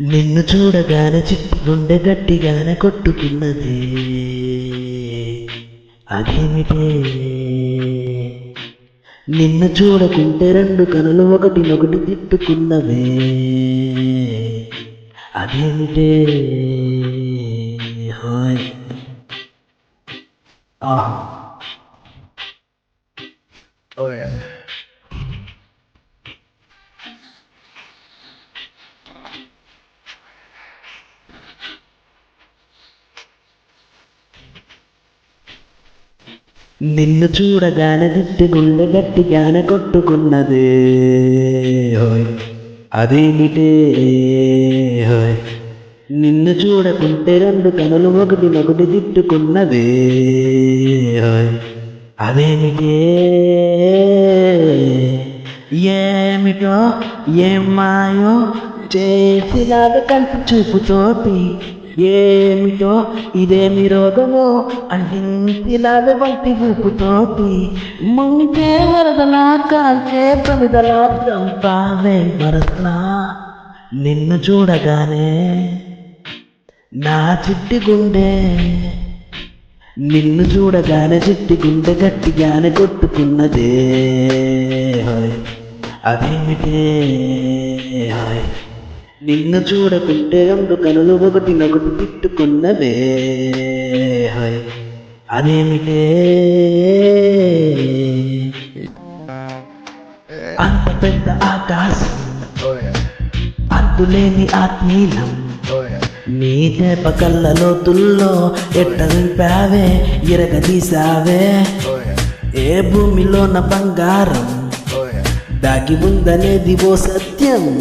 నిన్ను చూడగానే చిట్టి గుండె గట్టిగానే కొట్టుకున్నది. అదేమిటే? నిన్ను చూడకుంటే రెండు కనులు ఒకటినొకటి తిట్టుకున్నవే. అదేమిటే? హాయ్. ఆహా Oh yeah. నిన్ను చూడగానే దిట్టి గుండె గట్టిగానే కొట్టుకున్నది హోయ్ అదేమిటే హోయ్ నిన్ను చూడకుంటే రెండు కనులు ఒకటి ఒకటి తిట్టుకున్నది హోయ్ అదేమిటే ఏమిటో ఏమాయో చేసి నాకు కలిపి చూపుతోటి ఏమిటో ఇదేమి రోగమో అంటించినాడు వంటి ఊపుతోటి ముంచే వరదలా కాల్చే ప్రమిదలా చంపావే మరసలా నిన్ను చూడగానే నా చిట్టి గుండె. నిన్ను చూడగానే చిట్టి గుండె గట్టిగానే కొట్టుకున్నదే. అదేమిటే? నిన్ను చూడకుంటే రెండు కనులు ఒకటి నొకటి తిట్టుకున్నవే. హాయ్. అదేమిటే? అంత పెద్ద ఆకాశం Oh ఆత్మీయం. నీ చేప కళ్ళ లోతుల్లో ఎట్ట నింపావే? ఇరగ తీసావే? ఏ ఏ నా బంగారం దాగి ఉందనేది ఓ సత్యం.